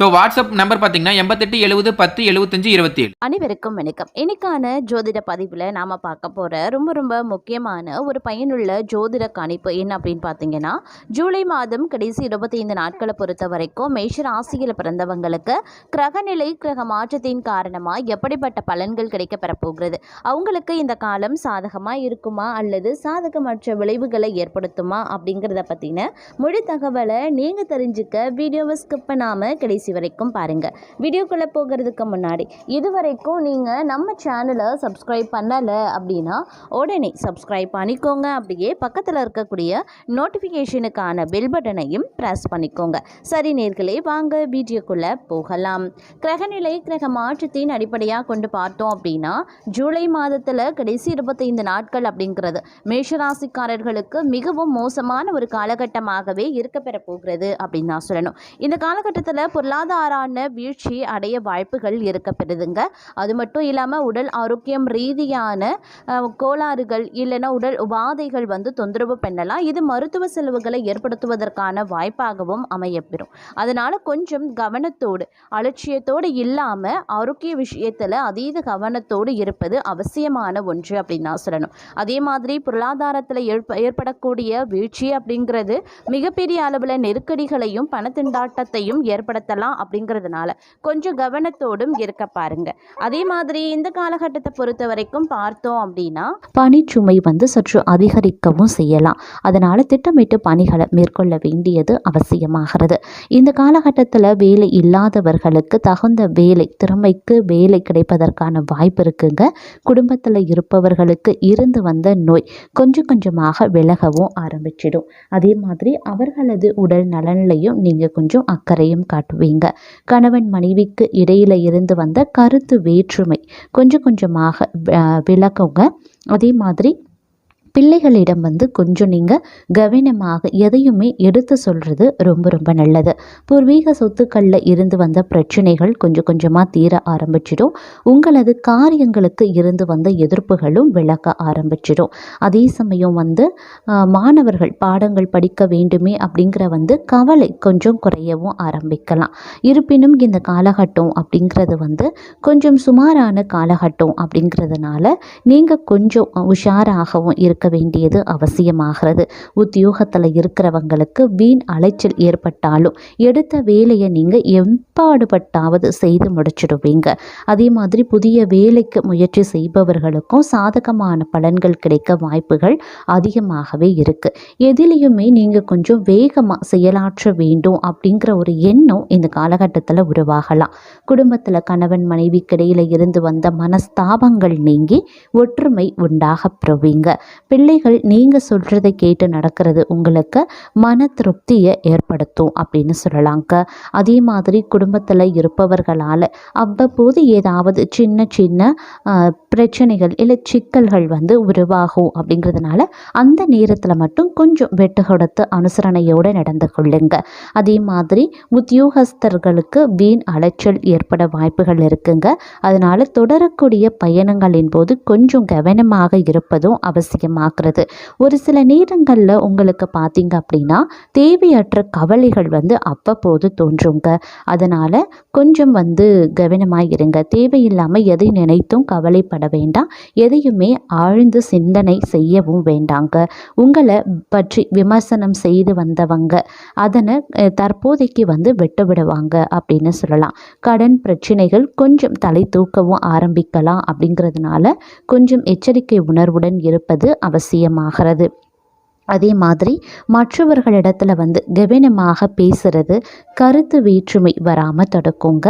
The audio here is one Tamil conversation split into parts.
ஸோ வாட்ஸ்அப் நம்பர் பார்த்தீங்கன்னா எண்பத்தெட்டு எழுபது பத்து எழுபத்தஞ்சு இருபத்தி ஏழு அனைவருக்கும் வணக்கம். இன்னைக்கான ஜோதிட பதிவில் நாம் பார்க்க போகிற ரொம்ப ரொம்ப முக்கியமான ஒரு பயனுள்ள ஜோதிட கணிப்பு என்ன அப்படின்னு பார்த்தீங்கன்னா ஜூலை மாதம் கடைசி இருபத்தைந்து நாட்களை பொறுத்த வரைக்கும் மேஷ ராசியில் பிறந்தவங்களுக்கு கிரகநிலை கிரக மாற்றத்தின் காரணமாக எப்படிப்பட்ட பலன்கள் கிடைக்க பெறப்போகிறது? அவங்களுக்கு இந்த காலம் சாதகமாக இருக்குமா? அல்லது சாதகமற்ற விளைவுகளை ஏற்படுத்துமா? அப்படிங்கிறத பற்றின முழு தகவலை நீங்கள் தெரிஞ்சுக்க வீடியோவை ஸ்கிப் பண்ணாமல் கடைசி வரைக்கும் பாருங்கள் வீடியோக்குள்ளே போகிறதுக்கு முன்னாடி இது வரைக்கும் நீங்கள் நம்ம சேனலை சப்ஸ்கிரைப் பண்ணலை அப்படின்னா உடனே சப்ஸ்கிரைப் பண்ணிக்கோங்க. அப்படியே பக்கத்தில் இருக்கக்கூடிய நோட்டிஃபிகேஷனுக்கான பெல் பட்டனையும் ப்ரெஸ் பண்ணிக்கோங்க. சரி நேர்களே வாங்க வீடியோக்குள்ளே போகலாம். கிரகநிலை கிரக மாற்றத்தின் அடிப்படையாக கொண்டு பார்த்தோம் அப்படின்னா ஜூலை மாதத்தில் கடைசி இருபத்தைந்து நாட்கள் அப்படிங்கிறது மேஷராசிக்காரர்களுக்கு மிகவும் மோசமான ஒரு காலகட்டமாகவே இருக்க பெற போகிறது அப்படின்னு நான் சொல்லணும். இந்த காலகட்டத்தில் பொருளாதாரான வீழ்ச்சி அடைய வாய்ப்புகள் இருக்க பெறுதுங்க அது மட்டும் இல்லாமல் உடல் ஆரோக்கியம் ரீதியான கோளாறுகள் இல்லைன்னா உடல் உபாதைகள் வந்து தொந்தரவு பண்ணலாம். இது மருத்துவ செலவுகளை ஏற்படுத்துவதற்கான வாய்ப்பாகவும் அமையப்பெறும். அதனால் கொஞ்சம் கவனத்தோடு அலட்சியத்தோடு இல்லாமல் ஆரோக்கிய விஷயத்தில் அதீத கவனத்தோடு இருப்பது அவசியமான ஒன்று அப்படின்னு நான் சொல்லணும். அதே மாதிரி பொருளாதாரத்தில் ஏற்ப ஏற்படக்கூடிய வீழ்ச்சி அப்படிங்கிறது மிகப்பெரிய அளவில் நெருக்கடிகளையும் பணத்திண்டாட்டத்தையும் ஏற்படுத்தலாம். அப்படிங்கிறதுனால கொஞ்சம் கவனத்தோடும் இருக்க பாருங்க. அதே மாதிரி இந்த காலகட்டத்தை பொறுத்த வரைக்கும் பார்த்தோம் அப்படின்னா பனிச்சுமை வந்து சற்று அதிகரிக்கவும் செய்யலாம். அதனால் திட்டமிட்டு பணிகளை மேற்கொள்ள வேண்டியது அவசியமாகிறது. இந்த காலகட்டத்தில் வேலை இல்லாதவர்களுக்கு தகுந்த வேலை திறமைக்கு வேலை கிடைப்பதற்கான வாய்ப்பு இருக்குங்க. குடும்பத்தில் இருப்பவர்களுக்கு இருந்து வந்த நோய் கொஞ்சம் கொஞ்சமாக விலகவும் ஆரம்பிச்சிடும். அதே மாதிரி அவர்களது உடல் நலன்லையும் நீங்கள் கொஞ்சம் அக்கறையும் காட்டுவீங்க. கணவன் மனைவிக்கு இடையில இருந்து வந்த கருத்து வேற்றுமை கொஞ்சம் கொஞ்சமாக விளக்குங்க. அதே மாதிரி பிள்ளைகளிடம் வந்து கொஞ்சம் நீங்கள் கவனமாக எதையுமே எடுத்து சொல்கிறது ரொம்ப ரொம்ப நல்லது. பூர்வீக சொத்துக்களில் இருந்து வந்த பிரச்சனைகள் கொஞ்சம் கொஞ்சமாக தீர ஆரம்பிச்சிடும். உங்களது காரியங்களுக்கு இருந்து வந்த எதிர்ப்புகளும் விளக்க ஆரம்பிச்சிடும். அதே சமயம் வந்து மாணவர்கள் பாடங்கள் படிக்க வேண்டுமே அப்படிங்கிற வந்து கவலை கொஞ்சம் குறையவும் ஆரம்பிக்கலாம். இருப்பினும் இந்த காலகட்டம் அப்படிங்கிறது வந்து கொஞ்சம் சுமாரான காலகட்டம் அப்படிங்கிறதுனால நீங்கள் கொஞ்சம் உஷாராகவும் இருக்க இருக்க வேண்டியது அவசியமாகிறது. உத்தியோகத்தில் இருக்கிறவங்களுக்கு வீண் அலைச்சல் ஏற்பட்டாலும் எடுத்த வேலையை நீங்கள் எம்பாடுபட்டாவது செய்து முடிச்சிடுவீங்க. அதே மாதிரி புதிய வேலைக்கு முயற்சி செய்பவர்களுக்கும் சாதகமான பலன்கள் கிடைக்க வாய்ப்புகள் அதிகமாகவே இருக்குது எதிலையுமே நீங்கள் கொஞ்சம் வேகமாக செயலாற்ற வேண்டும் அப்படிங்கிற ஒரு எண்ணம் இந்த காலகட்டத்தில் உருவாகலாம். குடும்பத்தில் கணவன் மனைவிக்கிடையில் இருந்து வந்த மனஸ்தாபங்கள் நீங்கி ஒற்றுமை உண்டாக பெறுவீங்க. பிள்ளைகள் நீங்கள் சொல்கிறத கேட்டு நடக்கிறது உங்களுக்கு மன திருப்தியை ஏற்படுத்தும் அப்படின்னு சொல்லலாங்க அதே மாதிரி குடும்பத்தில் இருப்பவர்களால் அவ்வப்போது ஏதாவது சின்ன சின்ன பிரச்சனைகள் இல்லை சிக்கல்கள் வந்து உருவாகும் அப்படிங்கிறதுனால அந்த நேரத்தில் மட்டும் கொஞ்சம் வெட்டு கொடுத்து அனுசரணையோடு நடந்து கொள்ளுங்க. அதே மாதிரி உத்தியோகஸ்தர்களுக்கு வீண் அலைச்சல் ஏற்பட வாய்ப்புகள் இருக்குங்க. அதனால் தொடரக்கூடிய பயணங்களின் போது கொஞ்சம் கவனமாக இருப்பதும் அவசியமாக அவசியமாகிறது ஒரு சில நேரங்களில் உங்களுக்கு பார்த்தீங்க அப்படின்னா தேவையற்ற கவலைகள் வந்து அவ்வப்போது தோன்றுங்க. அதனால் கொஞ்சம் வந்து கவனமாக இருங்க. தேவையில்லாமல் எதை நினைத்தும் கவலைப்பட வேண்டாம். எதையுமே ஆழ்ந்து சிந்தனை செய்யவும் வேண்டாங்க. உங்களை பற்றி விமர்சனம் செய்து வந்தவங்க அதனை தற்போதைக்கு வந்து விட்டு விடுவாங்க அப்படின்னு சொல்லலாம். கடன் பிரச்சனைகள் கொஞ்சம் தலை தூக்கவும் ஆரம்பிக்கலாம் அப்படிங்கிறதுனால கொஞ்சம் எச்சரிக்கை உணர்வுடன் இருப்பது அவசியமாகிறது. அதே மாதிரி மற்றவர்களிடத்துல வந்து கவனமாக பேசுறது கருத்து வேற்றுமை வராமல் தடுக்குங்க.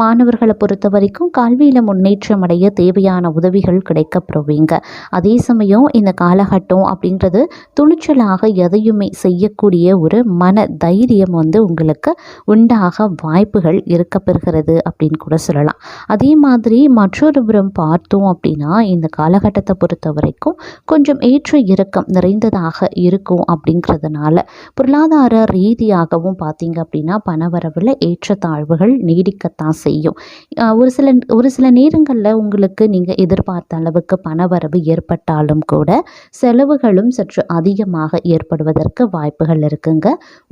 மாணவர்களை பொறுத்த வரைக்கும் கல்வியில் முன்னேற்றம் அடைய தேவையான உதவிகள் கிடைக்கப்படுவீங்க அதே சமயம் இந்த காலகட்டம் அப்படின்றது துணிச்சலாக எதையுமே செய்யக்கூடிய ஒரு மன தைரியம் வந்து உங்களுக்கு உண்டாக வாய்ப்புகள் இருக்கப்பெறுகிறது அப்படின்னு கூட சொல்லலாம். அதே மாதிரி மற்றொரு புறம் பார்த்தோம் அப்படின்னா இந்த காலகட்டத்தை பொறுத்த வரைக்கும் கொஞ்சம் ஏற்ற இறக்கம் நிறைந்ததாக இருக்கும் அப்படிங்கிறதுனால பொருளாதார ரீதியாகவும் பார்த்தீங்க அப்படின்னா பணவரவில் ஏற்றத்தாழ்வுகள் நீடிக்கத்தான் செய்யும். ஒரு சில ஒரு சில நேரங்களில் உங்களுக்கு நீங்கள் எதிர்பார்த்த அளவுக்கு பணவரவு ஏற்பட்டாலும் கூட செலவுகளும் சற்று அதிகமாக ஏற்படுவதற்கு வாய்ப்புகள் இருக்குங்க.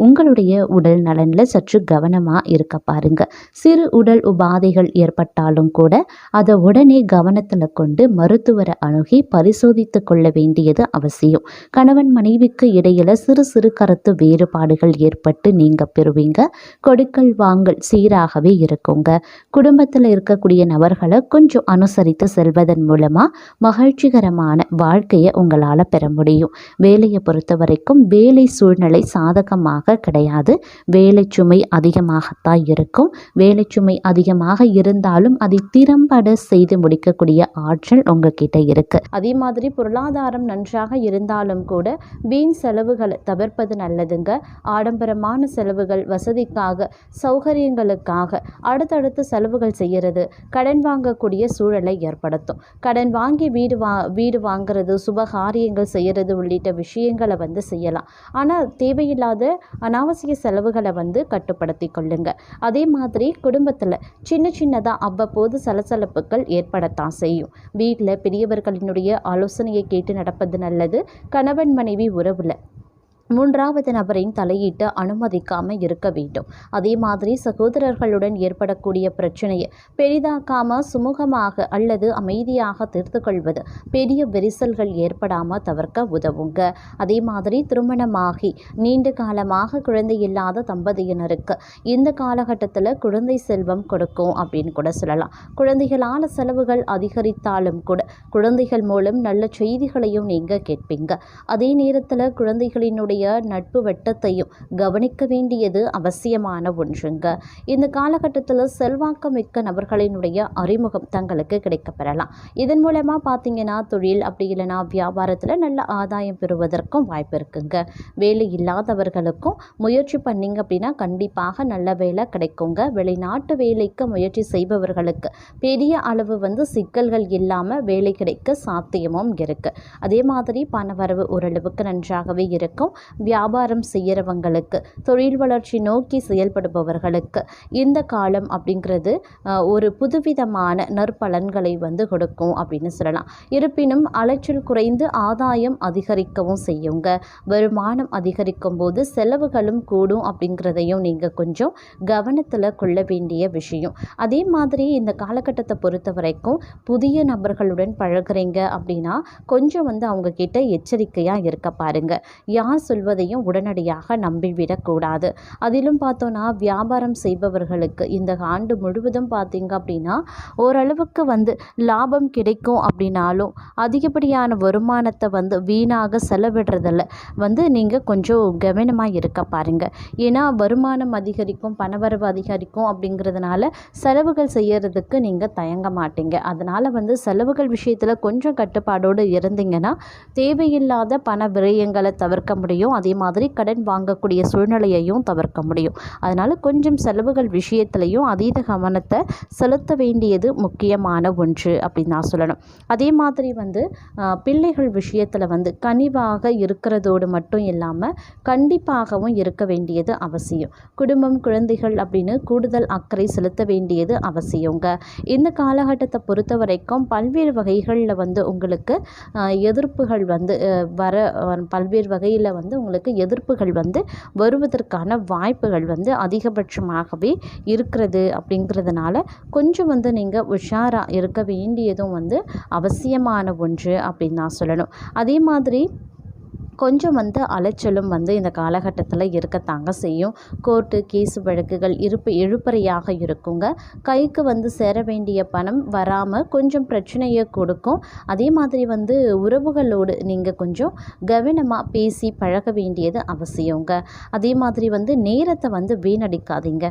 உங்களுடைய உடல் நலனில் சற்று கவனமாக இருக்க பாருங்க. சிறு உடல் உபாதைகள் ஏற்பட்டாலும் கூட அதை உடனே கவனத்தில் கொண்டு மருத்துவரை அணுகி பரிசோதித்து கொள்ள வேண்டியது அவசியம். கணவன் மனைவிக்கு இடையில சிறு சிறு கருத்து வேறுபாடுகள் ஏற்பட்டு நீங்க பெறுவீங்க. கொடுக்கல் வாங்கல் சீராகவே இருக்குங்க. குடும்பத்தில் இருக்கக்கூடிய நபர்களை கொஞ்சம் அனுசரித்து செல்வதன் மூலமா மகிழ்ச்சிகரமான வாழ்க்கையை உங்களால் பெற முடியும். வேலையை பொறுத்த வரைக்கும் வேலை சூழ்நிலை சாதகமாக கிடையாது. வேலை சுமை அதிகமாகத்தான் இருக்கும். வேலை சுமை அதிகமாக இருந்தாலும் அதை திறம்பட செய்து முடிக்கக்கூடிய ஆற்றல் உங்ககிட்ட இருக்கு. அதே மாதிரி பொருளாதாரம் நன்றாக இருந்தாலும் கூட வீண் செலவுகளை தவிர்ப்பது நல்லதுங்க. ஆடம்பரமான செலவுகள் வசதிக்காக சௌகரியங்களுக்காக அடுத்தடுத்து செலவுகள் செய்கிறது கடன் வாங்கக்கூடிய சூழலை ஏற்படுத்தும். கடன் வாங்கி வீடு வா வீடு வாங்கிறது சுபகாரியங்கள் செய்கிறது உள்ளிட்ட விஷயங்களை வந்து செய்யலாம். ஆனால் தேவையில்லாத அனாவசிய செலவுகளை வந்து கட்டுப்படுத்தி கொள்ளுங்க. அதே மாதிரி குடும்பத்தில் சின்ன சின்னதாக அவ்வப்போது சலசலப்புகள் ஏற்படத்தான் செய்யும். வீட்டில் பெரியவர்களினுடைய ஆலோசனையை கேட்டு நடப்பது நல்லது. கணவன் மனைவி உறவில் மூன்றாவது நபரின் தலையீட்டு அனுமதிக்காம இருக்க வேண்டும். அதே மாதிரி சகோதரர்களுடன் ஏற்படக்கூடிய பிரச்சனையை பெரிதாக்காம சுமூகமாக அல்லது அமைதியாக தீர்த்து கொள்வது பெரிய விரிசல்கள் ஏற்படாமல் தவிர்க்க உதவுங்க. அதே மாதிரி திருமணமாகி நீண்ட காலமாக குழந்தை இல்லாத தம்பதியினருக்கு இந்த காலகட்டத்தில் குழந்தை செல்வம் கொடுக்கும் அப்படின்னு கூட சொல்லலாம். குழந்தைகளால் செலவுகள் அதிகரித்தாலும் கூட குழந்தைகள் மூலம் நல்ல செய்திகளையும் நீங்கள் கேட்பீங்க. அதே நேரத்தில் குழந்தைகளினுடைய நட்பு வெட்டத்தையும் கவனிக்க வேண்டியது அவசியமான ஒன்றுங்க. இந்த காலகட்டத்தில் செல்வாக்கு மிக்க நபர்களினுடைய அறிமுகம் தங்களுக்கு கிடைக்கப்பெறலாம். இதன் மூலமாக பார்த்தீங்கன்னா தொழில் அப்படி இல்லைன்னா வியாபாரத்தில் நல்ல ஆதாயம் பெறுவதற்கும் வாய்ப்பு இருக்குங்க. வேலை இல்லாதவர்களுக்கும் முயற்சி பண்ணீங்க அப்படின்னா கண்டிப்பாக நல்ல வேலை கிடைக்குங்க. வெளிநாட்டு வேலைக்கு முயற்சி செய்பவர்களுக்கு பெரிய அளவு வந்து சிக்கல்கள் இல்லாமல் வேலை கிடைக்க சாத்தியமும் இருக்குது அதே மாதிரி பணவரவு ஓரளவுக்கு நன்றாகவே இருக்கும். வியாபாரம் செய்கிறவங்களுக்கு தொழில் வளர்ச்சி நோக்கி செயல்படுபவர்களுக்கு இந்த காலம் அப்படிங்கிறது ஒரு புதுவிதமான நற்பலன்களை வந்து கொடுக்கும் அப்படின்னு சொல்லலாம். இருப்பினும் அலைச்சல் குறைந்து ஆதாயம் அதிகரிக்கவும் செய்யுங்க. வருமானம் அதிகரிக்கும் போது செலவுகளும் கூடும் அப்படிங்கிறதையும் நீங்கள் கொஞ்சம் கவனத்தில் கொள்ள வேண்டிய விஷயம். அதே மாதிரி இந்த காலகட்டத்தை பொறுத்த வரைக்கும் புதிய நபர்களுடன் பழகுறீங்க அப்படின்னா கொஞ்சம் வந்து அவங்க கிட்ட எச்சரிக்கையாக இருக்க பாருங்க. யார் சொல்வதையும் உடனடியாக நம்பிவிடக்கூடாது. அதிலும் பார்த்தோன்னா வியாபாரம் செய்பவர்களுக்கு இந்த ஆண்டு முழுவதும் பார்த்தீங்க அப்படின்னா ஓரளவுக்கு வந்து லாபம் கிடைக்கும் அப்படின்னாலும் அதிகப்படியான வருமானத்தை வந்து வீணாக செலவிடுறதில் வந்து நீங்கள் கொஞ்சம் கவனமாக இருக்க பாருங்கள் ஏன்னா வருமானம் அதிகரிக்கும் பணவரவு அதிகரிக்கும் அப்படிங்கிறதுனால செலவுகள் செய்யறதுக்கு நீங்கள் தயங்க மாட்டீங்க. அதனால் வந்து செலவுகள் விஷயத்தில் கொஞ்சம் கட்டுப்பாடோடு இருந்தீங்கன்னா தேவையில்லாத பண விரயங்களை தவிர்க்க முடியும். அதே மாதிரி கடன் வாங்கக்கூடிய சூழ்நிலையையும் தவிர்க்க முடியும். அதனால் கொஞ்சம் செலவுகள் விஷயத்துலையும் அதீத கவனத்தை செலுத்த வேண்டியது முக்கியமான ஒன்று அப்படின்னு நான் சொல்லணும். அதே மாதிரி வந்து பிள்ளைகள் விஷயத்தில் வந்து கனிவாக இருக்கிறதோடு மட்டும் இல்லாமல் கண்டிப்பாகவும் இருக்க வேண்டியது அவசியம். குடும்பம் குழந்தைகள் அப்படின்னு கூடுதல் அக்கறை செலுத்த வேண்டியது அவசியங்க. இந்த காலகட்டத்தை பொறுத்த வரைக்கும் பல்வேறு வகைகளில் வந்து உங்களுக்கு எதிர்ப்புகள் வந்து வர பல்வேறு வகையில் வந்து உங்களுக்கு எதிர்ப்புகள் வந்து வருவதற்கான வாய்ப்புகள் வந்து அதிகபட்சமாகவே இருக்கிறது அப்படிங்கிறதுனால கொஞ்சம் வந்து நீங்கள் உஷாராக இருக்க வேண்டியதும் வந்து அவசியமான ஒன்று அப்படின்னு நான் சொல்லணும். அதே மாதிரி கொஞ்சம் வந்து அலைச்சலும் வந்து இந்த காலகட்டத்தில் இருக்கத்தாங்க செய்யும். கோர்ட்டு கேஸ் வழக்குகள் இருப்பு இழுப்பறையாக இருக்குங்க. கைக்கு வந்து சேர வேண்டிய பணம் வராமல் கொஞ்சம் பிரச்சனையை கொடுக்கும். அதே மாதிரி வந்து உறவுகளோடு நீங்கள் கொஞ்சம் கவனமாக பேசி பழக வேண்டியது அவசியங்க. அதே மாதிரி வந்து நேரத்தை வந்து வீணடிக்காதீங்க.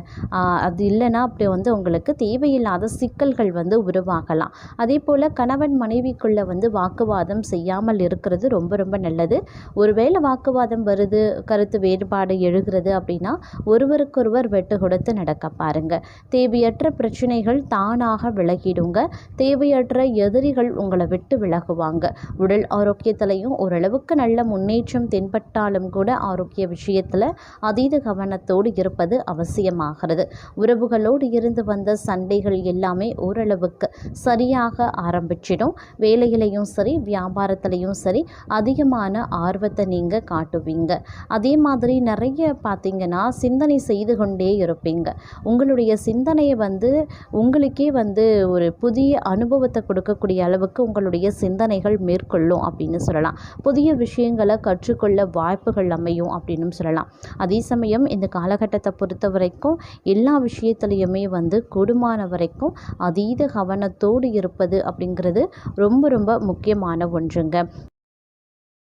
அது இல்லைன்னா அப்படி வந்து உங்களுக்கு தேவையில்லாத சிக்கல்கள் வந்து உருவாகலாம். அதே போல் கணவன் மனைவிக்குள்ளே வந்து வாக்குவாதம் செய்யாமல் இருக்கிறது ரொம்ப ரொம்ப நல்லது. ஒருவேளை வாக்குவாதம் வருது கருத்து வேறுபாடு எழுகிறது அப்படின்னா ஒருவருக்கொருவர் வெட்டு கொடுத்து நடக்க பாருங்க. தேவையற்ற பிரச்சனைகள் தானாக விலகிடுங்க. தேவையற்ற எதிரிகள் உங்களை விட்டு விலகுவாங்க. உடல் ஆரோக்கியத்திலையும் ஓரளவுக்கு நல்ல முன்னேற்றம் தென்பட்டாலும் கூட ஆரோக்கிய விஷயத்தில் அதீத கவனத்தோடு இருப்பது அவசியமாகிறது. உறவுகளோடு இருந்து வந்த சண்டைகள் எல்லாமே ஓரளவுக்கு சரியாக ஆரம்பிச்சிடும். வேலையிலையும் சரி வியாபாரத்திலையும் சரி அதிகமான ஆர்வம் ஆர்வத்தை நீங்கள் காட்டுவீங்க. அதே மாதிரி நிறைய பார்த்தீங்கன்னா சிந்தனை செய்து கொண்டே இருப்பீங்க. உங்களுடைய சிந்தனையை வந்து உங்களுக்கே வந்து ஒரு புதிய அனுபவத்தை கொடுக்கக்கூடிய அளவுக்கு உங்களுடைய சிந்தனைகள் மேற்கொள்ளும் அப்படின்னு சொல்லலாம். புதிய விஷயங்களை கற்றுக்கொள்ள வாய்ப்புகள் அமையும் அப்படின்னு சொல்லலாம். அதே சமயம் இந்த காலகட்டத்தை பொறுத்த வரைக்கும் எல்லா விஷயத்துலையுமே வந்து கூடுமான வரைக்கும் அதீத கவனத்தோடு இருப்பது அப்படிங்கிறது ரொம்ப ரொம்ப முக்கியமான ஒன்றுங்க.